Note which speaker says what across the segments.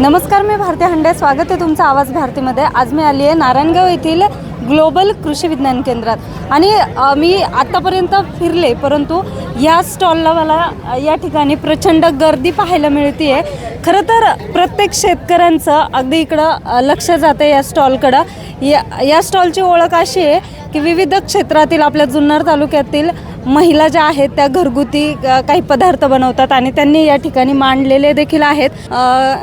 Speaker 1: नमस्कार मी भारती हंडे. स्वागत आहे तुमचं आवाज भारतीमध्ये. आज मी आली आहे नारायणगाव येथील ग्लोबल कृषी विज्ञान केंद्रात. आणि मी आत्तापर्यंत फिरले परंतु या स्टॉलला मला या ठिकाणी प्रचंड गर्दी पाहायला मिळते आहे खरं तर प्रत्येक शेतकऱ्यांचं अगदी इकडं लक्ष जातं या स्टॉलकडं. या या स्टॉलची ओळख अशी आहे की विविध क्षेत्रातील आपल्या जुन्नर तालुक्यातील महिला ज्या आहेत त्या घरगुती काही पदार्थ बनवतात आणि त्यांनी या ठिकाणी मांडलेले देखील आहेत.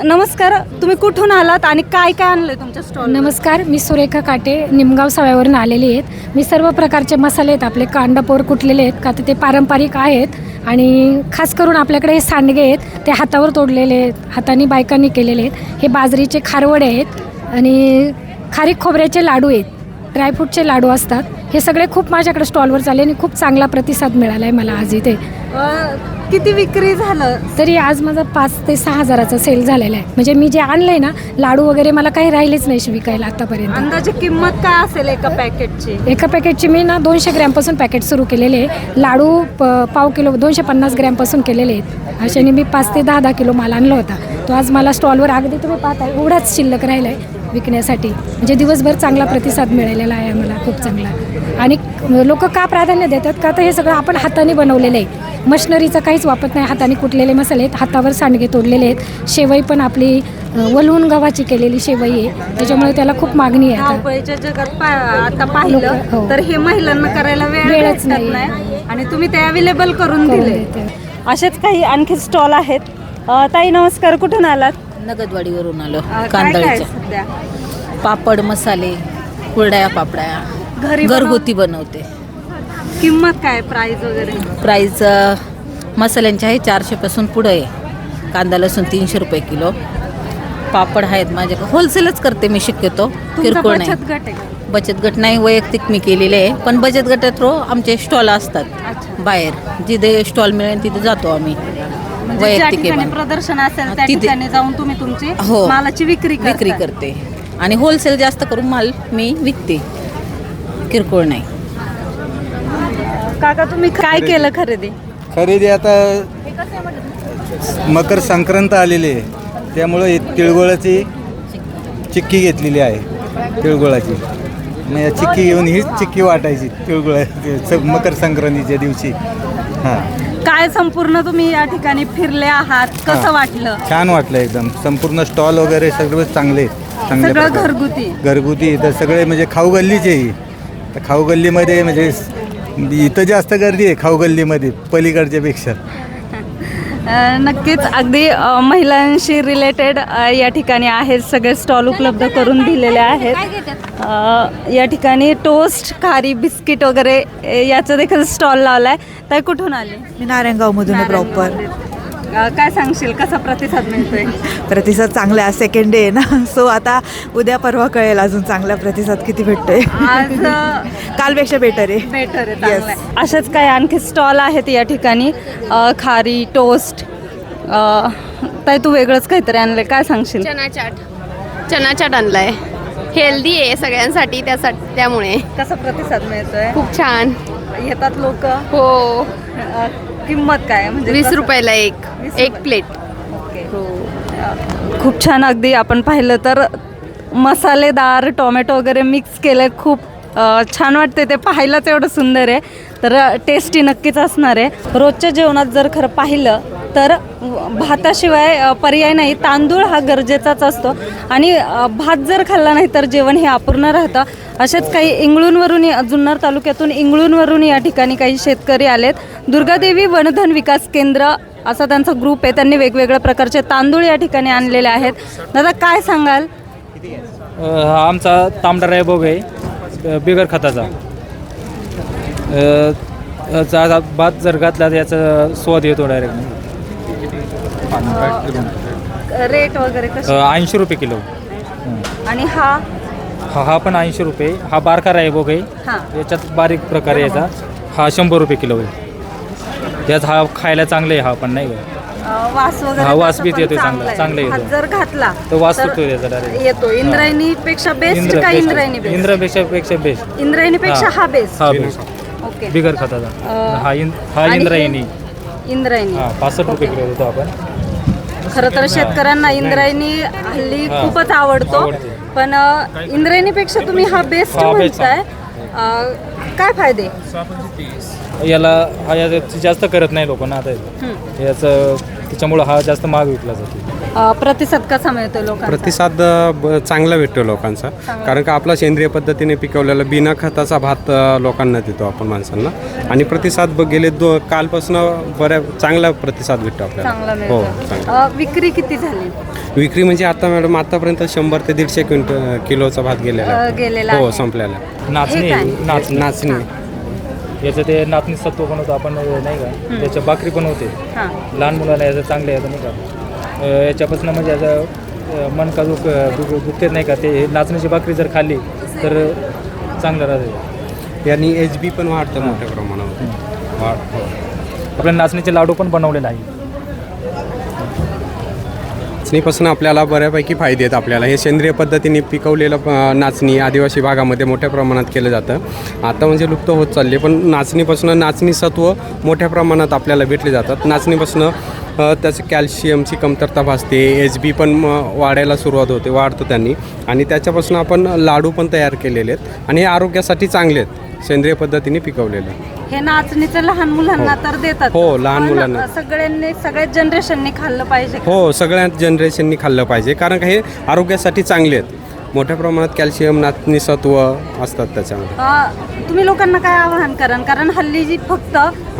Speaker 1: नमस्कार तुम्ही कुठून आलात आणि काय काय आणलंय तुमच्या स्टॉल
Speaker 2: नमस्कार मी सुरेखा काटे निमगाव सव्यावरून आलेली आहेत. मी सर्व प्रकारचे मसाले आहेत आपले कांडापोर कुटलेले आहेत का तर ते पारंपरिक आहेत आणि खास करून आपल्याकडे हे सांडगे आहेत ते हातावर तोडलेले आहेत हाताने बायकांनी केलेले आहेत. हे बाजरीचे खारवडे आहेत आणि खारीक खोबऱ्याचे लाडू आहेत. ड्रायफ्रूटचे लाडू असतात. हे सगळे खूप माझ्याकडे स्टॉलवर चालले आणि खूप चांगला प्रतिसाद मिळाला आहे मला आज इथे.
Speaker 1: किती विक्री झालं?
Speaker 2: तरी आज माझा पाच ते सहा हजाराचा सेल झालेला आहे. म्हणजे मी जे आणलं आहे ना लाडू वगैरे मला काही राहिलेच नाही विकायला आतापर्यंत.
Speaker 1: अंदाजे किंमत काय असेल एका पॅकेटची?
Speaker 2: एका पॅकेटची मी ना दोनशे ग्रॅमपासून पॅकेट सुरू केलेले आहे. लाडू प पाव किलो दोनशे पन्नास ग्रॅमपासून केलेले आहेत. अशाने मी पाच ते दहा दहा किलो माल आणला होता. तो आज मला स्टॉलवर अगदी तुम्ही पाहताय एवढाच शिल्लक राहिला आहे विकण्यासाठी. म्हणजे दिवसभर चांगला प्रतिसाद मिळालेला आहे मला खूप चांगला. आणि लोक का प्राधान्य देतात का? तर हे सगळं आपण हाताने बनवलेलं आहे. मशनरीचा काहीच वापर नाही. हाताने कुटलेले मसाले आहेत हातावर सांडगे तोडलेले आहेत. शेवई पण आपली वलवून गव्हाची केलेली शेवई आहे. त्याच्यामुळे त्याला खूप मागणी आहे आता.
Speaker 1: धावपळीच्या जगात पा- आता पाहिलं
Speaker 2: हो.
Speaker 1: तर हे महिलांना करायला वेळ
Speaker 2: वेळच नाही.
Speaker 1: आणि तुम्ही ते अवेलेबल करून दिले. असेच काही आणखी स्टॉल आहेत. ताई नमस्कार. कुठून आलात?
Speaker 3: नगदवाडीवरून आलो
Speaker 1: अ, काय काय
Speaker 3: कांदळीचं
Speaker 1: सध्या?
Speaker 3: पापड मसाले कुरड्या पापड्या.
Speaker 1: घरी
Speaker 3: घरगुती बनवते.
Speaker 1: किंमत काय प्राइस वगैरे?
Speaker 3: प्राईस अ, मसाल्यांचे आहे चारशेपासून पुढं आहे. कांदा लसूण तीनशे रुपये किलो. पापड आहेत माझ्याकडे होलसेलच करते मी शक्यतो.
Speaker 1: तुमचा
Speaker 3: किरकोळ नाही.
Speaker 1: बचत गट आहे का?
Speaker 3: बचत गट नाही वैयक्तिक मी केलेले आहे. पण बचत गटात थ्रू आमचे स्टॉल असतात.
Speaker 1: अच्छा.
Speaker 3: बाहेर. जिथे स्टॉल मिळेल तिथे जातो आम्ही.
Speaker 1: म्हणजे ज्या
Speaker 3: वैयक्तिक आहे
Speaker 1: ठिकाणी
Speaker 3: पण.
Speaker 1: प्रदर्शन असेल त्या
Speaker 3: तिथे-
Speaker 1: ठिकाणी जाऊन तुम्ही तुमची
Speaker 3: हो.
Speaker 1: मालाची विक्री करता.
Speaker 3: विक्री करते. आणि होलसेल जास्त करून माल मी विकते. किरकोळ नाही.
Speaker 1: काका तुम्ही काय केलं खरेदी?
Speaker 4: खरेदी आता मकर संक्रांत आलेली आहे. त्यामुळं हे तिळगुळाची चिक्की घेतलेली आहे. तिळगुळाची. मग या चिक्की घेऊन हीच चिक्की वाटायची तिळगुळा मकर संक्रांतीच्या दिवशी. हां.
Speaker 1: काय संपूर्ण तुम्ही या ठिकाणी फिरले आहात कसं. वाटलं
Speaker 4: छान वाटलं एकदम संपूर्ण स्टॉल वगैरे सगळे चांगले आहेत. चांगल्या
Speaker 1: सगळं
Speaker 4: प्रकारे.
Speaker 1: घरगुती
Speaker 4: घरगुती तर सगळे म्हणजे खाऊ गल्लीचे ही तर खाऊ गल्लीमध्ये म्हणजे स- इथं जास्त गर्दी आहे खाऊ गल्लीमध्ये पलीकडच्या पेक्षा
Speaker 1: नक्कीच अगदी महिलांशी रिलेटेड या ठिकाणी आहेत सगळे स्टॉल उपलब्ध करून दिलेले आहेत. अ, या ठिकाणी टोस्ट खारी बिस्किट वगैरे याचं देखील स्टॉल लावलाय. तर कुठून आले?
Speaker 5: मी नारायणगावमधून आहे प्रॉपर
Speaker 1: काय सांगशील? कसा प्रतिसाद मिळतोय?
Speaker 5: प्रतिसाद चांगला आहे. सेकंड डे आहे ना. सो आता उद्या परवा कळेल अजून चांगला प्रतिसाद किती भेटतोय.
Speaker 1: आज
Speaker 5: कालपेक्षा बेटर आहे.
Speaker 1: बेटर आहे चांगलं आहे. असेच काही आणखी स्टॉल आहेत या ठिकाणी. अ, खारी टोस्ट अ, ताई तू वेगळंच काहीतरी आणलंय. काय सांगशील?
Speaker 6: चना चाट. चना चाट आणलाय. हेल्दी आहे सगळ्यांसाठी त्यासाठी त्यामुळे.
Speaker 1: कसा प्रतिसाद मिळतोय?
Speaker 6: खूप छान.
Speaker 1: येतात लोक?
Speaker 6: हो.
Speaker 1: किंमत काय? म्हणजे
Speaker 6: वीस
Speaker 1: कसं?
Speaker 6: रुपयाला एक
Speaker 1: वीस
Speaker 6: एक
Speaker 1: रुपये.
Speaker 6: प्लेट.
Speaker 1: ओके. अ, खूप छान. अगदी आपण पाहिलं तर मसालेदार टोमॅटो वगैरे मिक्स केलं. खूप अ, छान वाटते ते. पाहायलाच एवढं सुंदर आहे. तर टेस्टी नक्कीच असणार आहे. रोजच्या जेवणात जर खरं पाहिलं तर भाताशिवाय पर्याय नाही. तांदूळ हा गरजेचाच असतो. आणि भात जर खाल्ला नाही तर जेवण हे अपूर्ण राहतं. असेच काही इंगळूनवरून जुन्नर तालुक्यातून इंगळूणवरून या ठिकाणी काही शेतकरी आलेत. दुर्गादेवी वनधन विकास केंद्र असा त्यांचा ग्रुप आहे. त्यांनी वेगवेगळ्या प्रकारचे तांदूळ या ठिकाणी आणलेले आहेत. दादा काय सांगाल?
Speaker 7: हा आमचा तांबडा आहे. बोग आहे बिगर खताचा. चा- भात जर घातला तर याचा स्वाद येतो डायरेक्ट
Speaker 1: रेट वगैरे कसे?
Speaker 7: ऐंशी रुपये किलो.
Speaker 1: आणि हा?
Speaker 7: हा हा पण ऐंशी रुपये. हा बारका आहे
Speaker 1: हा.
Speaker 7: याच्यात बारीक प्रकार आहे याचा. हा शंभर रुपये किलो आहे. यात हा खायला चांगला आहे हा पण नाही का?
Speaker 1: अ, वास वगैरे
Speaker 7: हा, वास बी
Speaker 1: पण
Speaker 7: येतोय
Speaker 1: चांगला
Speaker 7: चांगला,
Speaker 1: आहे.
Speaker 7: चांगला येतो.
Speaker 1: हात जर घातला
Speaker 7: तो वास
Speaker 1: तर
Speaker 7: सुटतो त्याचा direct.
Speaker 1: येतो इंद्रायणी पेक्षा बेस्ट का इंद्रायणी बेस्ट
Speaker 7: इंद्रापेक्षा पेक्षा बेस्ट
Speaker 1: इंद्रायणी पेक्षा हा बेस्ट
Speaker 7: हा बेस्ट
Speaker 1: ओके
Speaker 7: बिगर खताचा.
Speaker 1: अ,
Speaker 7: हा हा
Speaker 1: आणि हे-
Speaker 7: इंद्रायणी.
Speaker 1: इंद्रायणी.
Speaker 7: हा पासष्ट रुपये किलो देतो आपण.
Speaker 1: खरं तर शेतकऱ्यांना इंद्रायणी हल्ली. खूपच आवडतो. पण इंद्रायणीपेक्षा तुम्ही हा बेस्ट
Speaker 7: हा,
Speaker 1: म्हणताय. काय फायदे?
Speaker 7: याला हा या जास्त करत नाही लोकांना आता. याचं त्याच्यामुळं हा जास्त महाग विकला जातो.
Speaker 1: अ, प्रतिसाद कसा मिळतो लोकांना
Speaker 8: प्रतिसाद अ, ब- चांगला भेटतो लोकांचा. कारण का आपला सेंद्रिय पद्धतीने पिकवलेला बिना खताचा भात अ, लोकांना देतो आपण माणसांना. आणि प्रतिसाद ब- गेले दो कालपासून बऱ्या चांगला प्रतिसाद भेटतो
Speaker 1: चांगला
Speaker 8: आपल्याला हो
Speaker 1: मिळतो
Speaker 8: चांगला.
Speaker 1: अ, विक्री किती झाली?
Speaker 8: विक्री म्हणजे आता मॅडम आतापर्यंत शंभर ते दीडशे क्विंट किलोचा भात गेलेला.
Speaker 1: अ,
Speaker 8: आहे.
Speaker 1: गेलेला
Speaker 8: हो
Speaker 1: आहे.
Speaker 8: संपलेला.
Speaker 7: नाचणी
Speaker 1: हे काय?
Speaker 7: नाचणी.
Speaker 8: नाचणी.
Speaker 7: याचं ते नाचणी सत्व पण होतं आपण नाही का? त्याच्या भाकरी पण होते.
Speaker 1: हां.
Speaker 7: लहान मुलांना याचं चांगलं आहे नाही का? अ, याच्यापासून म्हणजे याचं मन का दुख दुख- दुखते नाही का? ते नाचणीची भाकरी जर खाल्ली तर चांगलं राहते.
Speaker 8: यांनी एच बी पण वाढतं मोठ्या प्रमाणावर. वाढ.
Speaker 7: आपल्या नाचणीचे लाडू पण बनवलेले आहे.
Speaker 8: नाचणीपासून आपल्याला बऱ्यापैकी फायदे आहेत आपल्याला. हे सेंद्रिय पद्धतीने पिकवलेलं नाचणी आदिवासी भागामध्ये मोठ्या प्रमाणात केलं जातं. आता म्हणजे लुप्त होत चालले पण नाचणीपासून नाचणी सत्व मोठ्या प्रमाणात आपल्याला भेटले जातात. नाचणीपासून त्याचं कॅल्शियमची कमतरता भासते एच बी पण वाढायला सुरुवात होते वाढतो त्यांनी. आणि त्याच्यापासून आपण लाडू पण तयार केलेले आहेत आणि हे आरोग्यासाठी चांगले आहेत सेंद्रिय पद्धतीने पिकवलेले.
Speaker 1: हे नाचणीचं लहान मुलांना तर देतात.
Speaker 8: हो, लहान
Speaker 1: पण
Speaker 8: मुलांना.
Speaker 1: सगळ्यांनी सगळ्याच जनरेशननी खाल्लं पाहिजे
Speaker 8: हो सगळ्या जनरेशननी खाल्लं पाहिजे. कारण का हे आरोग्यासाठी चांगले आहेत. मोठ्या प्रमाणात कॅल्शियम नाचणी सत्व असतात त्याच्यामध्ये.
Speaker 1: अ, तुम्ही लोकांना काय आवाहन कराल? कारण हल्ली जी फक्त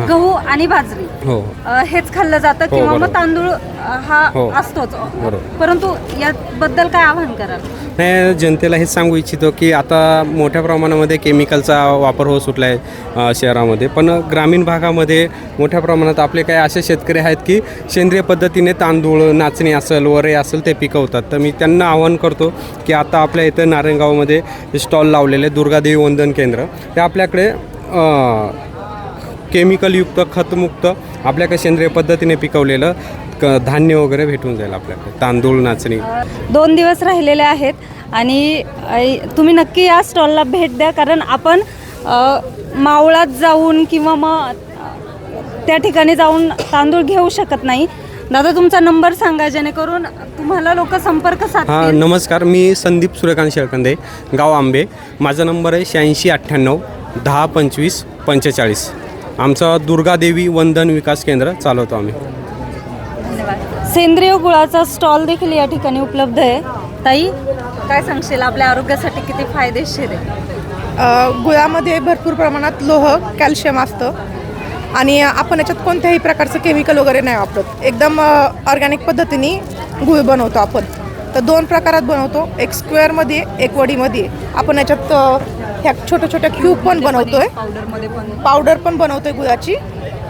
Speaker 1: गहू आणि बाजरी
Speaker 8: हो.
Speaker 1: अ, हेच खाल्लं जातं
Speaker 8: हो,
Speaker 1: किंवा मग. तांदूळ हा
Speaker 8: हो.
Speaker 1: असतोच.
Speaker 8: बरोबर.
Speaker 1: परंतु याबद्दल काय आवाहन कराल?
Speaker 8: नाही जनतेला हेच सांगू इच्छितो की आता मोठ्या प्रमाणामध्ये केमिकलचा वापर होत सुटला आहे शहरामध्ये. पण ग्रामीण भागामध्ये मोठ्या प्रमाणात आपले काही असे शेतकरी आहेत की सेंद्रिय पद्धतीने तांदूळ नाचणी असेल वरे असेल ते पिकवतात. तर मी त्यांना आवाहन करतो की आता आपल्या इथं नारायणगावमध्ये स्टॉल लावलेले दुर्गादेवी वंदन केंद्र. ते आपल्याकडे अ, केमिकलयुक्त खतमुक्त आपल्याकडे सेंद्रिय पद्धतीने पिकवलेलं क धान्य वगैरे भेटून जाईल आपल्याकडे. तांदूळ नाचणी.
Speaker 1: दोन दिवस राहिलेले आहेत आणि अ, तुम्ही नक्की या स्टॉलला भेट द्या कारण आपण अ, मावळात जाऊन किंवा मग त्या ठिकाणी जाऊन तांदूळ घेऊ शकत नाही. दादा तुमचा नंबर सांगा जेणेकरून तुम्हाला लोक संपर्क
Speaker 8: हां
Speaker 1: साधतील
Speaker 8: नमस्कार. मी संदीप सूर्यकांत शेळकंदे गाव आंबे. माझा नंबर आहे शहाऐंशी अठ्ठ्याण्णव दहा पंचवीस पंचेचाळीस. आमचं दुर्गादेवी वंदन विकास केंद्र चालवतो आम्ही.
Speaker 1: सेंद्रिय गुळाचा स्टॉल देखील या ठिकाणी उपलब्ध आहे. ताई काय सांगशील? आपल्या आरोग्यासाठी किती फायदेशीर आहे?
Speaker 9: गुळामध्ये भरपूर प्रमाणात लोह कॅल्शियम असतं. आणि आपण याच्यात कोणत्याही प्रकारचं केमिकल वगैरे नाही वापरत. एकदम ऑर्गॅनिक पद्धतीने गुळ बनवतो आपण. तर दोन प्रकारात बनवतो. एक स्क्वेअरमध्ये एक वडीमध्ये. आपण याच्यात ह्या छोट्या छोट्या क्यूब पण बनवतोय.
Speaker 1: पावडरमध्ये पण.
Speaker 9: पावडर पण बनवतोय गुळाची.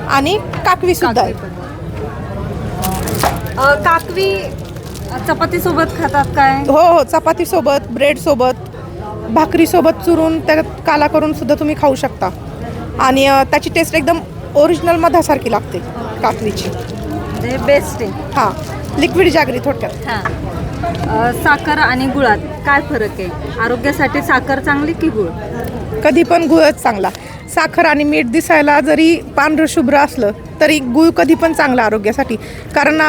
Speaker 9: आणि काकवी सुद्धा आहे.
Speaker 1: अ, काकवी चपाती सोबत खातात काय?
Speaker 9: हो हो चपातीसोबत ब्रेडसोबत भाकरीसोबत चुरून त्याच्यात काला करून सुद्धा तुम्ही खाऊ शकता. आणि अ, त्याची टेस्ट एकदम ओरिजिनल मधासारखी लागते
Speaker 1: म्हणजे बेस्ट आहे.
Speaker 9: हां लिक्विड जागरी थोडक्यात.
Speaker 1: हां. साखर आणि गुळात काय फरक आहे? आरोग्यासाठी साखर चांगली की गुळ?
Speaker 9: कधी पण गुळच चांगला. साखर आणि मीठ दिसायला जरी पांढरं शुभ्र असलं तरी गुळ कधी पण चांगला आरोग्यासाठी. कारण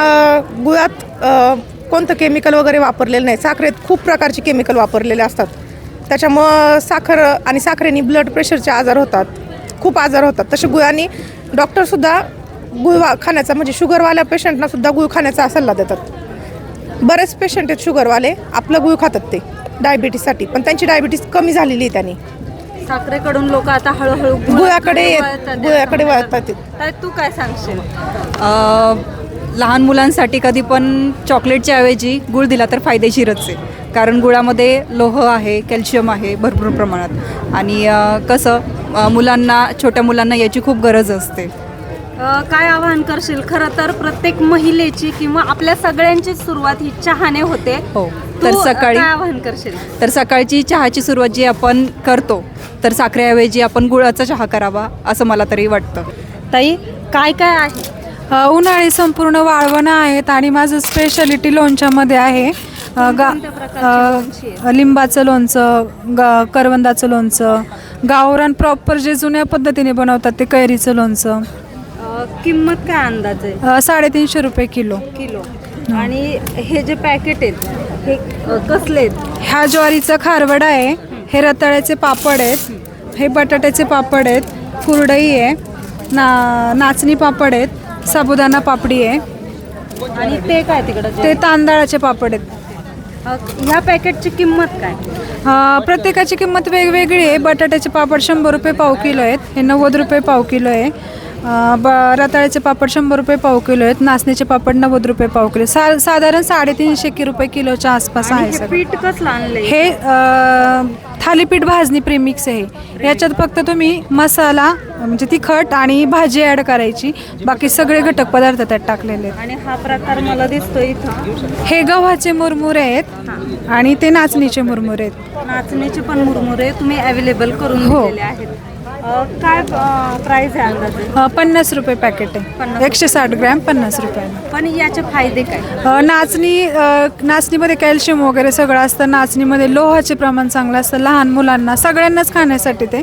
Speaker 9: गुळात कोणतं केमिकल वगैरे वापरलेलं नाही. साखरेत खूप प्रकारचे केमिकल वापरलेले असतात. त्याच्यामुळं साखर आणि साखरेने ब्लड प्रेशरचे आजार होतात. खूप आजार होतात. तसे गुळाने डॉक्टरसुद्धा गुळ खाण्याचा म्हणजे शुगरवाल्या पेशंटनासुद्धा गुळ खाण्याचा सल्ला देतात. बरेच पेशंट आहेत शुगरवाले आपलं गुळ खातात ते डायबिटीससाठी पण त्यांची डायबिटीस कमी झालेली आहे त्यांनी.
Speaker 1: साखरेकडून लोक आता हळूहळू
Speaker 9: गुळाकडे येत-. गुळाकडे वळतात ते.
Speaker 1: काय सांगशील?
Speaker 10: अ, लहान मुलांसाठी कधी पण चॉकलेटच्या ऐवजी गुळ दिला तर फायदेशीरच आहे. कारण गुळामध्ये लोह आहे कॅल्शियम आहे भरपूर प्रमाणात. आणि अ, कसं अ, मुलांना छोट्या मुलांना याची खूप गरज असते.
Speaker 1: काय आवाहन करशील? खरं तर प्रत्येक महिलेची किंवा आपल्या सगळ्यांची सुरुवात ही चहाने होते.
Speaker 10: हो. तर सकाळी
Speaker 1: काय आवाहन करशील?
Speaker 10: तर सकाळची चहाची सुरुवात जी आपण करतो तर साखरेऐवजी आपण गुळाचा चहा करावा असं मला तरी वाटतं.
Speaker 1: ताई काय काय आहे?
Speaker 11: अ, उन्हाळी संपूर्ण वाळवणं आहेत आणि माझं स्पेशालिटी लोणच्यामध्ये आहे. अ, गा
Speaker 1: कोणत्या प्रकारची लोणची
Speaker 11: अ, लिंबाचं लोणचं ग करवंदाचं लोणचं गावरान प्रॉपर जे जुन्या पद्धतीने बनवतात ते कैरीचं लोणचं.
Speaker 1: किंमत काय अंदाज आहे?
Speaker 11: अ, साडेतीनशे रुपये किलो.
Speaker 1: किलो. आणि हे जे पॅकेट आहेत हे अ, कसले आहेत?
Speaker 11: ह्या ज्वारीचा खारवडा आहे हे रताळ्याचे पापड आहेत हे बटाट्याचे पापड आहेत कुरडई आहे ना नाचणी पापड आहेत साबुदाणा पापडी आहे.
Speaker 1: आणि ते काय तिकडं?
Speaker 11: ते तांदळाचे पापड आहेत.
Speaker 1: अ, ह्या पॅकेटची किंमत काय?
Speaker 11: अ, प्रत्येकाची किंमत वेगवेगळी आहे. बटाट्याचे पापड शंभर रुपये पाव किलो आहेत हे नव्वद रुपये पाव किलो आहे. ब रताळ्याचे पापड शंभर रुपये पाव किलो आहेत. नाचणीचे पापड नव्वद रुपये पाव किलो सा साधारण साडेतीनशे कि रुपये किलोच्या आसपास आहे
Speaker 1: हे पीठ कसलं आणलंय?
Speaker 11: हे अ, थालीपीठ भाजणी प्रेमिक्स आहे. याच्यात फक्त तुम्ही मसाला म्हणजे तिखट आणि भाजी ॲड करायची. बाकी सगळे घटक पदार्थ त्यात टाकलेले आहेत.
Speaker 1: आणि हा प्रकार मला दिसतोय इथं.
Speaker 11: हे गव्हाचे मुरमुरे आहेत आणि ते नाचणीचे मुरमुरे आहेत.
Speaker 1: नाचणीचे पण मुरमुरे तुम्ही अवेलेबल करून
Speaker 11: हो.
Speaker 1: दिलेले आहेत. काय प्राइस आहे अंदाजे?
Speaker 11: अ, पन्नास रुपये पॅकेट आहे. एकशे साठ ग्रॅम पन्नास रुपये
Speaker 1: पण याचे फायदे काय?
Speaker 11: नाचणी अ, नाचणीमध्ये कॅल्शियम वगैरे सगळं असतं. नाचणीमध्ये लोहाचे प्रमाण चांगलं असतं. लहान मुलांना सगळ्यांनाच खाण्यासाठी ते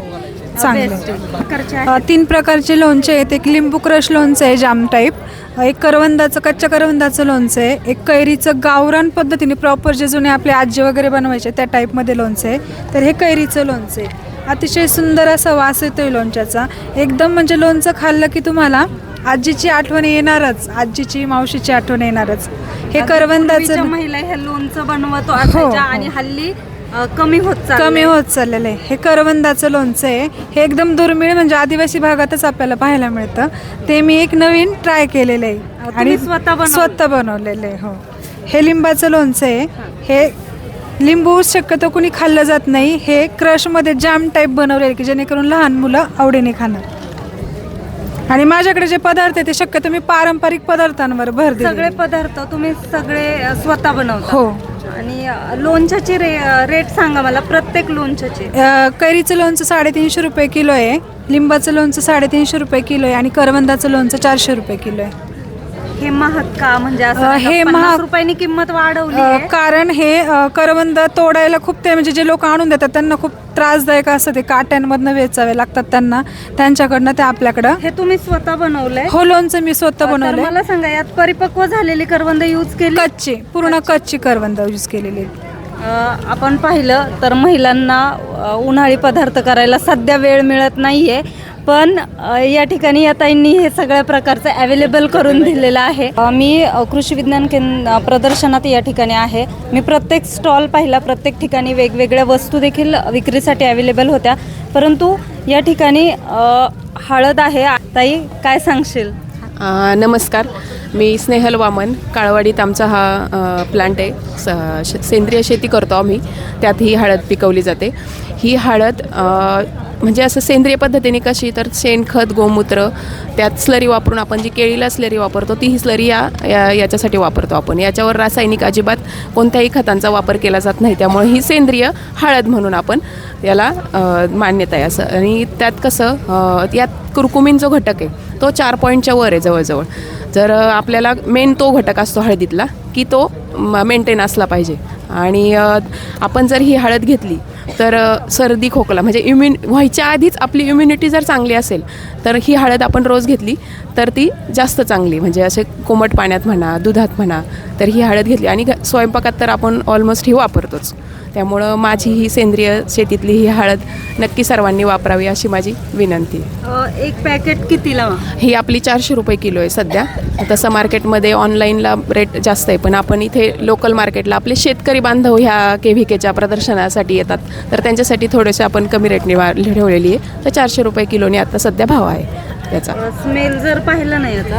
Speaker 11: चांगलं
Speaker 1: Best
Speaker 11: आहे.
Speaker 1: आहे. प्रकारचे
Speaker 11: अ, तीन प्रकारचे लोणचे आहेत. एक लिंबू क्रश लोणचं आहे जाम टाईप एक करवंदाचं कच्च्या करवंदाचं लोणचं आहे. एक कैरीचं गावरान पद्धतीने प्रॉपर जे जुने आपले आजी वगैरे बनवायचे त्या टाईपमध्ये लोणचं आहे. तर हे कैरीचं लोणचं आहे. अतिशय सुंदर असा वास येतोय लोणच्याचा. एकदम म्हणजे लोणचं खाल्लं की तुम्हाला आजीची आठवण येणारच. आजीची मावशीची आठवण येणारच. हे करवंदाचं
Speaker 1: महिला हे लोणचं बनवत असायच्या आणि हल्ली अ, कमी होत चाललंय.
Speaker 11: कमी होत चाललेलं आहे हे करवंदाचं लोणचं आहे. हे एकदम दुर्मिळ म्हणजे आदिवासी भागातच आपल्याला पाहायला मिळतं. ते मी एक नवीन ट्राय केलेलं आहे
Speaker 1: तुम्ही स्वतः बनवलं?
Speaker 11: स्वतः बनवलेलं आहे हो. हे लिंबाचं लोणचं आहे. हे लिंबू शक्यतो कुणी खाल्लं जात नाही. हे क्रशमध्ये जाम टाईप बनवलेलं की जेणेकरून लहान मुलं आवडीने खाणार. आणि माझ्याकडे जे पदार्थ आहे ते शक्यतो मी पारंपरिक पदार्थांवर भर
Speaker 1: सगळे
Speaker 11: दिले
Speaker 1: पदार्थ तुम्ही सगळे अ, स्वतः बनवता?
Speaker 11: हो.
Speaker 1: आणि अ, लोणच्याची रे रेट सांगा मला प्रत्येक लोणच्याची.
Speaker 11: अ, कैरीचं लोणचं साडेतीनशे रुपये किलो आहे लिंबाचं लोणचं साडेतीनशे रुपये किलो आहे आणि करवंदाचं लोणचं चारशे रुपये किलो आहे.
Speaker 1: हे महाग का? म्हणजे असं
Speaker 11: हे महाग-
Speaker 1: रुपयांनी किंमत वाढवली आहे?
Speaker 11: कारण हे अ, करवंद तोडायला खूप ते म्हणजे जे लोक आणून देतात त्यांना खूप त्रासदायक असतं ते काट्यांमधनं वेचावे लागतात त्यांना. त्यांच्याकडनं ते आपल्याकडं.
Speaker 1: हे तुम्ही स्वतः बनवलंय?
Speaker 11: हो लोणचं मी स्वतः
Speaker 1: तर
Speaker 11: बनवलंय.
Speaker 1: मला सांगा यात परिपक्व झालेली करवंद यूज केली?
Speaker 11: कच्ची पूर्ण कच्ची. करवंद यूज केलेली.
Speaker 1: अ, आपण पाहिलं तर महिलांना अ, उन्हाळी पदार्थ करायला सध्या वेळ मिळत नाहीये. पण या ठिकाणी या ताईंनी हे सगळ्या प्रकारचं अवेलेबल करून दिलेलं आहे. मी कृषी विज्ञान केंद्र प्रदर्शनात या ठिकाणी आहे. मी प्रत्येक स्टॉल पाहिला प्रत्येक ठिकाणी वेगवेगळ्या वस्तू देखील विक्रीसाठी अवेलेबल होत्या. परंतु या ठिकाणी हळद आहे. ताई काय सांगशील?
Speaker 12: नमस्कार. मी स्नेहल वामन. काळवाडीत आमचा हा प्लांट आहे. स सेंद्रिय शेती करतो आम्ही. त्यात ही हळद पिकवली जाते. ही हळद म्हणजे असं सेंद्रिय पद्धतीने कशी तर शेणखत गोमूत्र त्यात स्लरी वापरून आपण जी केळीला स्लरी वापरतो ती ही स्लरी या याच्यासाठी वापरतो आपण. याच्यावर रासायनिक अजिबात कोणत्याही खतांचा वापर केला जात नाही. त्यामुळे ही सेंद्रिय हळद म्हणून आपण याला मान्यता आहे असं. आणि त्यात कसं यात कुरकुमीन जो घटक आहे तो चार पॉईंटच्या वर आहे जवळजवळ. जर आपल्याला मेन तो घटक असतो हळदीतला की तो मेंटेन असला पाहिजे. आणि आपण जर ही हळद घेतली तर सर्दी खोकला म्हणजे इम्युन व्हायच्या आधीच आपली इम्युनिटी जर चांगली असेल तर ही हळद आपण रोज घेतली तर ती जास्त चांगली. म्हणजे असे कोमट पाण्यात म्हणा दुधात म्हणा तर ही हळद घेतली. आणि स्वयंपाकात तर आपण ऑलमोस्ट ही वापरतोच. त्यामुळं माझी ही सेंद्रिय शेतीतली ही हळद नक्की सर्वांनी वापरावी अशी माझी विनंती
Speaker 1: एक पॅकेट कितीला?
Speaker 12: ही आपली चारशे रुपये किलो आहे सध्या. तसं मार्केटमध्ये ऑनलाईनला रेट जास्त आहे पण आपण इथे लोकल मार्केटला आपले शेतकरी बांधव ह्या के व्ही केच्या प्रदर्शनासाठी येतात. तर त्यांच्यासाठी थोडेसे आपण कमी रेटने ठेवलेली आहे. तर चारशे रुपये किलोने आता सध्या भाव आहे त्याचा.
Speaker 1: स्मेल जर पाहिलं नाही आता.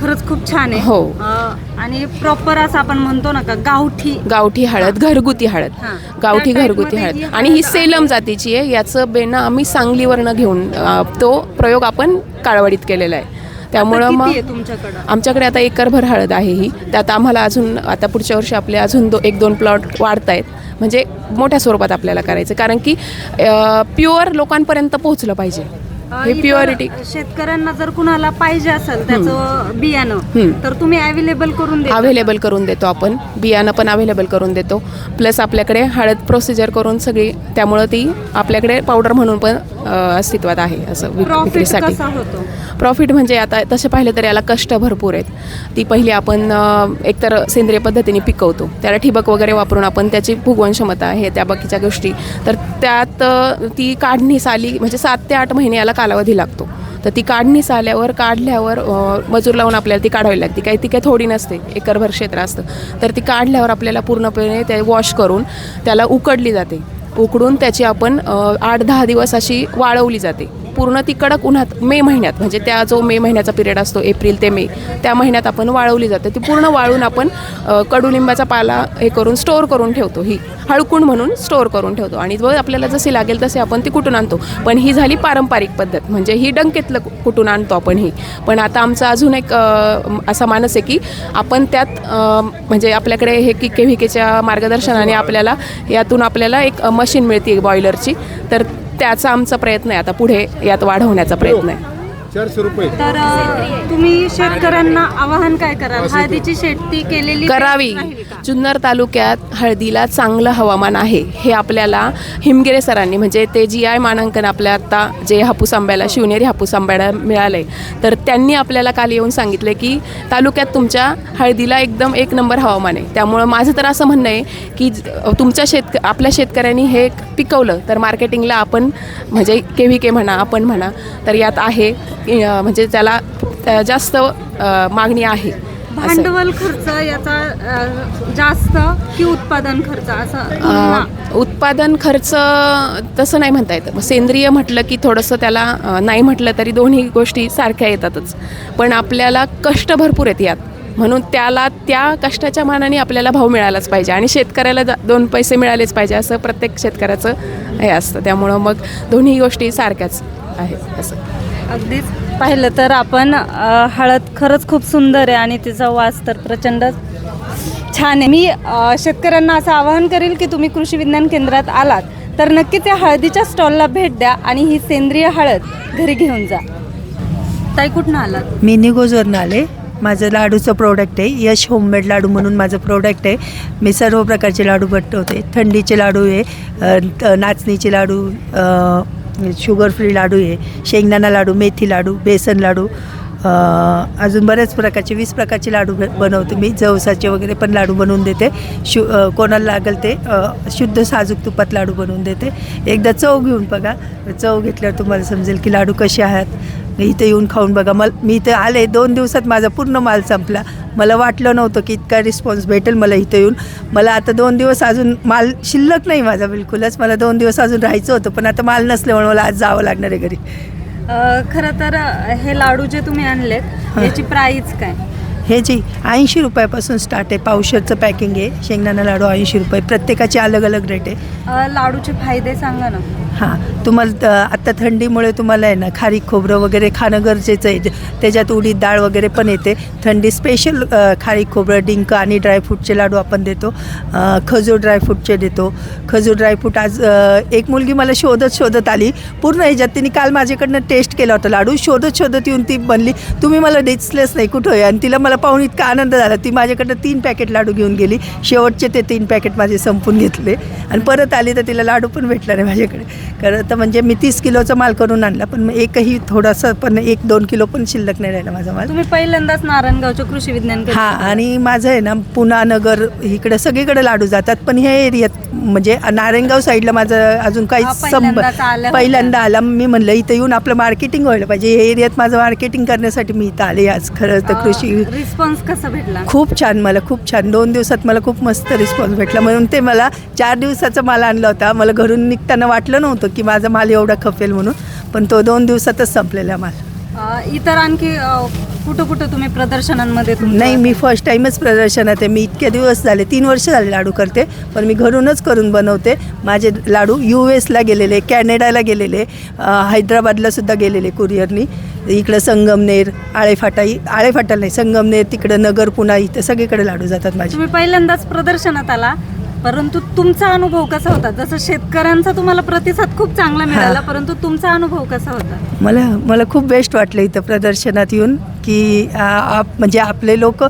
Speaker 1: खरंच खूप छान आहे.
Speaker 12: हो.
Speaker 1: अ, आणि प्रॉपर असं आपण म्हणतो ना का गावठी.
Speaker 12: गावठी हळद घरगुती हळद.
Speaker 1: हां.
Speaker 12: गावठी
Speaker 1: त्या
Speaker 12: घरगुती
Speaker 1: टाईपमध्ये
Speaker 12: हळद. आणि ही
Speaker 1: हळद
Speaker 12: सेलम जातीची आहे. याचं बेणं आम्ही सांगलीवरनं घेऊन अ, तो प्रयोग आपण काळवडीत केलेला आहे. त्यामुळं मग
Speaker 1: किती आहे तुमच्याकडं?
Speaker 12: आमच्याकडे आता एकरभर हळद आहे ही. त्यात आम्हाला अजून आता पुढच्या वर्षी आपले अजून दो एक दोन प्लॉट वाढत आहेत म्हणजे मोठ्या स्वरूपात आपल्याला करायचं कारण की प्युअर लोकांपर्यंत पोहोचलं पाहिजे. हे
Speaker 1: इतर
Speaker 12: प्युअरिटी
Speaker 1: शेतकऱ्यांना जर कुणाला पाहिजे असेल त्याचं बियाणं. तर तुम्ही अवेलेबल करून देता?
Speaker 12: अवेलेबल करून देतो आपण बियाणं पण अवेलेबल करून देतो प्लस आपल्याकडे हळद प्रोसिजर करून सगळी त्यामुळं ती आपल्याकडे पावडर म्हणून पण अस्तित्वात आहे असं विक्रीसाठी. प्रॉफिट म्हणजे आता तसे पाहिलं तर याला कष्ट भरपूर आहेत. ती पहिली आपण एकतर सेंद्रिय पद्धतीने पिकवतो. त्याला ठिबक वगैरे वापरून आपण त्याची फुगवण क्षमता आहे त्या बाकीच्या गोष्टी. तर त्यात ती काढणीस आली म्हणजे सात ते आठ महिने याला कालावधी लागतो. तर ती काढणीस आल्यावर काढल्यावर मजूर लावून आपल्याला ती काढावी लागते. काही ती काही थोडी नसते एकरभर क्षेत्र असतं. तर ती काढल्यावर आपल्याला पूर्णपणे ते वॉश करून त्याला उकडली जाते. उकडून त्याची आपण आठ दहा दिवस अशी वाळवली जाते. पूर्ण ती कडक उन्हात मे महिन्यात म्हणजे त्या जो मे महिन्याचा पिरियड असतो एप्रिल ते मे त्या महिन्यात आपण वाळवली जाते. ती पूर्ण वाळून आपण कडुलिंबाचा पाला हे करून स्टोअर करून ठेवतो. ही हळकुंड म्हणून स्टोअर करून ठेवतो. आणि जो आपल्याला जशी लागेल तसे आपण ती कुठून आणतो. पण ही झाली पारंपरिक पद्धत. म्हणजे ही डंकेतलं कुठून आणतो आपण ही. पण आता आमचा अजून एक असा मानस आहे की आपण त्यात म्हणजे आपल्याकडे हे की के व्ही केच्या मार्गदर्शनाने आपल्याला यातून आपल्याला एक मशीन मिळते बॉयलरची तर त्याचा आमचा प्रयत्न आहे. आता पुढे यात वाढवण्याचा प्रयत्न आहे.
Speaker 8: चारशे रुपये.
Speaker 1: तर अ, तुम्ही शेतकऱ्यांना आवाहन काय कराल? हळदीची शेती केलेली
Speaker 12: करावी.
Speaker 1: राहील का?
Speaker 12: जुन्नर तालुक्यात हळदीला चांगलं हवामान आहे. हे आपल्याला हिमगिरे सरांनी म्हणजे ते जी आय मानांकन आपल्या आत्ता जे हापूस आंब्याला शिवनेरी हापूस आंब्याला मिळालं तर त्यांनी आपल्याला काल येऊन सांगितले की तालुक्यात तुमच्या हळदीला एकदम एक नंबर हवामान आहे. त्यामुळं माझं तर असं म्हणणं आहे की ज- तुमच्या शेतक आपल्या शेतकऱ्यांनी हे पिकवलं तर मार्केटिंगला आपण म्हणजे के व्ही के म्हणा आपण म्हणा तर यात आहे. म्हणजे त्याला जास्त मागणी आहे.
Speaker 1: भांडवल खर्च याचा जास्त की उत्पादन खर्च असं
Speaker 12: उत्पादन खर्च तसं नाही म्हणता येतं. मग सेंद्रिय म्हटलं की थोडंसं त्याला नाही म्हटलं तरी दोन्ही गोष्टी सारख्या येतातच. पण आपल्याला कष्ट भरपूर आहेत यात. म्हणून त्याला त्या कष्टाच्या मानाने आपल्याला भाव मिळालाच पाहिजे आणि शेतकऱ्याला दोन पैसे मिळालेच पाहिजे असं प्रत्येक शेतकऱ्याचं हे असतं. त्यामुळं मग दोन्ही गोष्टी सारख्याच आहेत असं.
Speaker 1: अगदीच. पाहिलं तर आपण अ, हळद खरंच खूप सुंदर आहे आणि तिचा वास तर प्रचंड छान आहे. मी अ, शेतकऱ्यांना असं आवाहन करेल की तुम्ही कृषी विज्ञान केंद्रात आलात तर नक्की त्या हळदीच्या स्टॉलला भेट द्या आणि ही सेंद्रिय हळद घरी घेऊन जा. ताई कुठनं आलात?
Speaker 13: मी निगोजवरनं आले. माझं लाडूचं प्रोडक्ट आहे. यश होममेड लाडू म्हणून माझं प्रोडक्ट आहे. मी सर्व प्रकारचे लाडू बनवते. थंडीचे लाडू आहे अ, त- नाचणीचे लाडू अ, म्हणजे शुगर फ्री लाडू आहे शेंगदाणा लाडू मेथी लाडू बेसन लाडू अजून बऱ्याच प्रकारचे वीस प्रकारचे लाडू बनवतो बनवते मी. जवसाचे वगैरे पण लाडू बनवून देते. शु कोणाला लागेल ते शुद्ध साजूक तुपात लाडू बनवून देते. एकदा चव घेऊन बघा. चव घेतल्यावर तुम्हाला समजेल की लाडू कसे आहात. इथं येऊन खाऊन बघा. मल मी इथं आले दोन दिवसात माझा पूर्ण माल संपला. मला वाटलं नव्हतं की इतका रिस्पॉन्स भेटेल मला इथं येऊन. मला आता दोन दिवस अजून माल शिल्लक नाही माझा बिलकुलच. मला दोन दिवस अजून राहायचं होतं पण आता माल नसल्यामुळे मला आज जावं लागणार आहे घरी.
Speaker 1: खरं तर हे लाडू जे तुम्ही आणलेत याची प्राईस काय?
Speaker 13: हे जी ऐंशी रुपयापासून स्टार्ट आहे पावशरचं पॅकिंग आहे. शेंगदाणा लाडू ऐंशी रुपये. प्रत्येकाची अलग अलग रेट आहे.
Speaker 1: लाडूचे फायदे सांगा ना.
Speaker 13: हां तुम्हाला त- आत्ता थंडीमुळे तुम्हाला आहे ना खारीक खोबरं वगैरे खाणं गरजेचं आहे. त्याच्यात उडीद डाळ वगैरे पण येते. थंडी स्पेशल खारीक खोबरं डिंक आणि ड्रायफ्रूटचे लाडू आपण देतो. खजूर ड्रायफ्रूटचे देतो. खजूर ड्रायफ्रूट आज एक मुलगी मला शोधत शोधत आली. पूर्ण ह्याच्यात तिने काल माझ्याकडनं टेस्ट केला होता लाडू. शोधत शोधत येऊन ती बनली तुम्ही मला दिसलेच नाही कुठं आहे? आणि तिला मला पाहून इतका आनंद झाला. ती माझ्याकडनं तीन पॅकेट लाडू घेऊन गेली. शेवटचे ते तीन पॅकेट माझे संपून घेतले. आणि परत आली तर तिला लाडू पण भेटला नाही माझ्याकडे. खरं तर म्हणजे मी तीस किलोचा माल करून आणला पण एकही थोडासा पण एक दोन किलो पण शिल्लक नाही राहिला माझा माल.
Speaker 1: तुम्ही पहिल्यांदाच नारायणगावच्या कृषी विज्ञान
Speaker 13: हा आणि माझं आहे ना पुणा नगर इकडे सगळीकडे लाडू जातात पण ह्या एरियात म्हणजे नारायणगाव साईडला माझं अजून काही
Speaker 1: हा, होत्या.
Speaker 13: पहिल्यांदा आला. मी म्हणलं इथं येऊन आपलं मार्केटिंग व्हायला पाहिजे. या एरियात माझं मार्केटिंग करण्यासाठी मी इथं आले आज. खरं तर कृषी
Speaker 1: रिस्पॉन्स कसा भेटला?
Speaker 13: खूप छान मला खूप छान. दोन दिवसात मला खूप मस्त रिस्पॉन्स भेटला. म्हणून ते मला चार दिवसाचा माल आणला होता. मला घरून निघताना वाटलं नव्हतं की माझा माल एवढा खपेल म्हणून पण तो दोन दिवसातच संपलेला माल.
Speaker 1: अ, इतर आणखी अ, कुठं कुठं तुम्ही प्रदर्शनांमध्ये तुमचं-
Speaker 13: नाही मी फर्स्ट टाईमच प्रदर्शनात आहे. मी इतके दिवस झाले तीन वर्ष झाले लाडू करते पण मी घरूनच करून बनवते. माझे लाडू यू एसला गेलेले कॅनडाला गेलेले अ, हैदराबादला सुद्धा गेलेले कुरिअरनी इकडं संगमनेर आळेफाटा आळेफाटा नाही संगमनेर तिकडं नगर पुणा इथं सगळीकडे लाडू जातात माझे.
Speaker 1: तुम्ही पहिल्यांदाच प्रदर्शनात आला. परंतु तुमचा अनुभव कसा होता? जसं शेतकऱ्यांचा तुम्हाला प्रतिसाद खूप चांगला मिळाला परंतु तुमचा अनुभव कसा होता?
Speaker 13: मला मला खूप बेस्ट वाटलं इथं प्रदर्शनात येऊन की आ, आप म्हणजे आपले लोक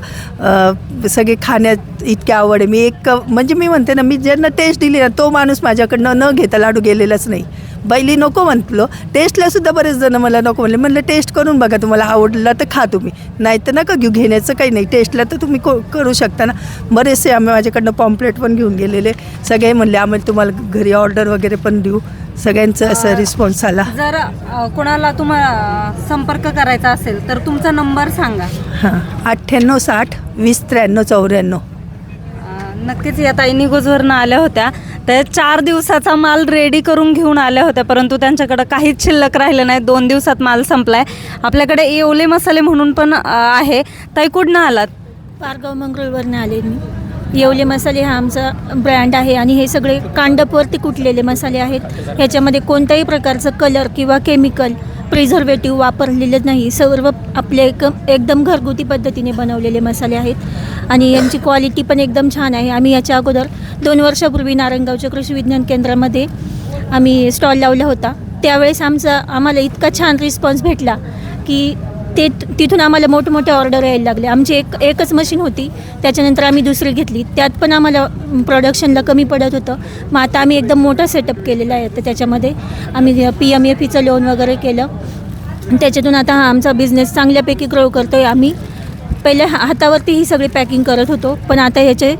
Speaker 13: सगळे खाण्यात इतके आवड आहे. मी एक म्हणजे मी म्हणते ना मी ज्यांना टेस्ट दिली ना तो माणूस माझ्याकडनं न घेता लाडू गेलेलाच नाही. बैली नको म्हटलो. टेस्टला सुद्धा बरेच जण मला नको म्हणले. म्हणलं टेस्ट करून बघा तुम्हाला आवडला तर खा तुम्ही. नाही तर नका घेऊ. घेण्याचं काही नाही. टेस्टला तर तुम्ही को करू शकता ना. बरेचसे आम्ही माझ्याकडनं पॉम्पलेट पण घेऊन गेलेले. सगळे म्हणले आम्हाला तुम्हाला घरी ऑर्डर वगैरे पण देऊ. सगळ्यांचं असं रिस्पॉन्स आला.
Speaker 1: जर कोणाला तुम्हाला संपर्क करायचा असेल तर तुमचा नंबर सांगा.
Speaker 13: हां. अठ्ठ्याण्णव साठ वीस त्र्याण्णव चौऱ्याण्णव.
Speaker 1: नक्कीच या ताई निगोजवरनं आल्या होत्या. ते चार दिवसाचा माल रेडी करून घेऊन आल्या होत्या परंतु त्यांच्याकडे काहीच शिल्लक राहिलं नाही. दोन दिवसात माल संपलाय. आपल्याकडे येवले मसाले म्हणून पण आहे. ताई कुठनं आलात?
Speaker 14: पारगाव मंगळवरनं आले मी. येवले मसाले हा आमचा ब्रँड आहे आणि हे सगळे कांडपवरती कुटलेले मसाले आहेत? ह्याच्यामध्ये कोणत्याही प्रकारचं कलर किंवा केमिकल प्रिझर्वेटिव्ह वापरलेले नाही. सर्व आपले एक एकदम घरगुती पद्धतीने बनवलेले मसाले आहेत. आणि यांची क्वालिटी पण एकदम छान आहे. आम्ही याच्या अगोदर दोन वर्षापूर्वी नारायणगावच्या कृषी विज्ञान केंद्रामध्ये आम्ही स्टॉल लावला होता. त्यावेळेस आमचा आम्हाला इतका छान रिस्पॉन्स भेटला की ते तिथून आम्हाला मोठमोठ्या ऑर्डर यायला लागले. आमची एक एकच मशीन होती. त्याच्यानंतर आम्ही दुसरी घेतली. त्यात पण आम्हाला प्रोडक्शनला कमी पडत होतं. मग आता आम्ही एकदम मोठा सेटअप केलेला आहे. तर त्याच्यामध्ये आम्ही पी एम एफ ईचं लोन वगैरे केलं. त्याच्यातून आता हा आमचा बिझनेस चांगल्यापैकी ग्रो करतो आहे आम्ही. पहिले हा- हातावरती ही सगळी पॅकिंग करत होतो. पण आता ह्याचे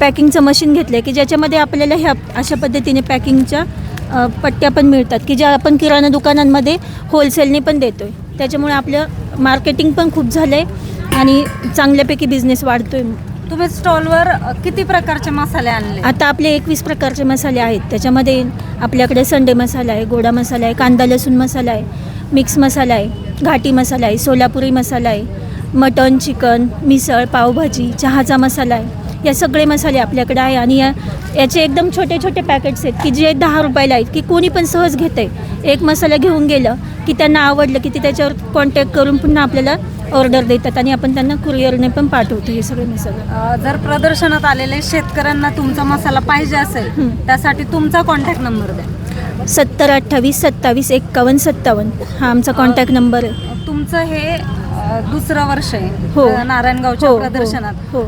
Speaker 14: पॅकिंगचं मशीन घेतलं आहे की ज्याच्यामध्ये आपल्याला ह्या अशा पद्धतीने पॅकिंगच्या पट्ट्या पण मिळतात. की ज्या आपण किराणा दुकानांमध्ये होलसेलने पण देतो आहे त्याच्यामुळे आपलं मार्केटिंग पण खूप झालं आहे आणि चांगल्यापैकी बिझनेस वाढतो आहे
Speaker 1: तुम्ही स्टॉलवर किती प्रकारचे मसाले आणले?
Speaker 14: आता आपले एकवीस प्रकारचे मसाले आहेत. त्याच्यामध्ये आपल्याकडे संडे मसाला आहे गोडा मसाला आहे कांदा लसूण मसाला आहे मिक्स मसाला आहे घाटी मसाला आहे सोलापुरी मसाला आहे मटन चिकन मिसळ पावभाजी चहाचा मसाला आहे. या सगळे मसाले आपल्याकडे आहे आणि या याचे एकदम छोटे छोटे पॅकेट्स आहेत की जे दहा रुपयाला आहेत की कोणी पण सहज घेतं आहे एक मसाला घेऊन गेलं की त्यांना आवडलं की ते त्याच्यावर कॉन्टॅक्ट करून पुन्हा आपल्याला ऑर्डर देतात आणि आपण त्यांना कुरिअरने पण पाठवतो हे सगळे मसाले.
Speaker 1: जर प्रदर्शनात आलेले शेतकऱ्यांना तुमचा मसाला पाहिजे असेल त्यासाठी तुमचा कॉन्टॅक्ट नंबर द्या.
Speaker 14: सत्तर अठ्ठावीस सत्तावीस एक्कावन्न सत्तावन्न हा आमचा कॉन्टॅक्ट नंबर आहे.
Speaker 1: तुमचं हे दुसरं वर्ष आहे.
Speaker 14: हो.
Speaker 1: नारायणगावच्या
Speaker 14: हो, हो,
Speaker 1: प्रदर्शनात.
Speaker 14: हो.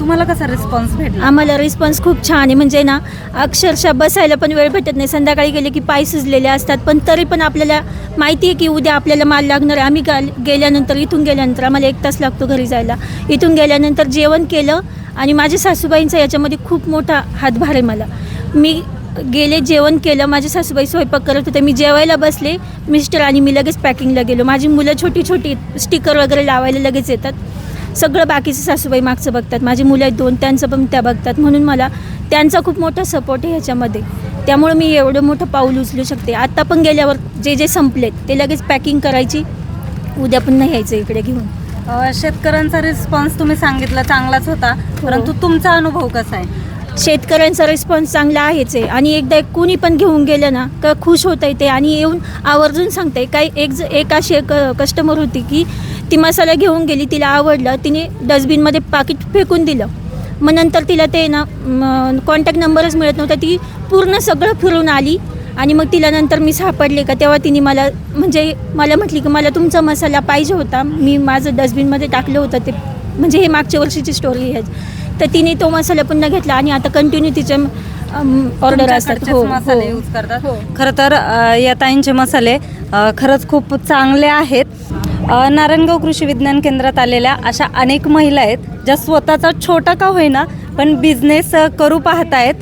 Speaker 1: तुम्हाला कसा रिस्पॉन्स भेटला?
Speaker 14: आम्हाला रिस्पॉन्स खूप छान आहे. म्हणजे ना अक्षरशः बसायला पण वेळ भेटत नाही. संध्याकाळी गेले की पाय सुजलेले असतात. पण तरी पण आपल्याला माहिती आहे की उद्या आपल्याला माल लागणार आहे. आम्ही गाल गेल्यानंतर इथून गेल्यानंतर आम्हाला एक तास लागतो घरी जायला. इथून गेल्यानंतर जेवण केलं आणि माझ्या सासूबाईंचा याच्यामध्ये खूप मोठा हातभार आहे मला. मी गेले जेवण केलं माझे सासूबाई स्वयंपाक करत होते. मी जेवायला बसले मिस्टर आणि मी लगेच पॅकिंगला गेलो. माझी मुलं छोटी छोटी स्टिकर वगैरे लावायला लगेच येतात. सगळं बाकीचं सासूबाई मागचं बघतात. माझी मुलं आहेत दोन त्यांचं पण त्या बघतात. म्हणून मला त्यांचा खूप मोठा सपोर्ट आहे ह्याच्यामध्ये. त्यामुळे मी एवढं मोठं पाऊल उचलू शकते. आत्ता पण गेल्यावर जे जे संपलेत ते लगेच पॅकिंग करायची. उद्या पुन्हा यायचं इकडे घेऊन.
Speaker 1: शेतकऱ्यांचा रिस्पॉन्स तुम्ही सांगितला चांगलाच होता. परंतु तुमचा अनुभव कसा आहे?
Speaker 14: शेतकऱ्यांचा रिस्पॉन्स चांगला आहेच आहे. आणि एकदा एक कुणी पण घेऊन गेलं ना का खुश होत आहे ते. आणि येऊन आवर्जून सांगते काही एक ज एक अशी एक कस्टमर होती की ती मसाला घेऊन गेली तिला आवडलं तिने डस्टबिनमध्ये पाकिट फेकून दिलं. मग नंतर तिला ते ना कॉन्टॅक्ट नंबरच मिळत नव्हता ती पूर्ण सगळं फिरून आली. आणि मग तिला नंतर मी सापडले का तेव्हा तिने मला म्हणजे मला म्हटली की मला तुमचा मसाला पाहिजे होता. मी माझं डस्टबिनमध्ये टाकलं होतं ते. म्हणजे हे मागच्या वर्षीची स्टोरी आहे. तर तिने तो मसाला पुन्हा घेतला आणि आता कंटिन्यू तिचे ऑर्डर असतात.
Speaker 1: तुमच्याकडचेच
Speaker 14: हो
Speaker 1: मसाले
Speaker 14: हो.
Speaker 1: यूज करतात खरं तर या ताईंचे मसाले खरंच खूप चांगले आहेत. नारायणगाव कृषी विज्ञान केंद्रात आलेल्या अशा अनेक महिला आहेत ज्या स्वतःचा छोटा का होईना पण बिझनेस करू पाहत आहेत.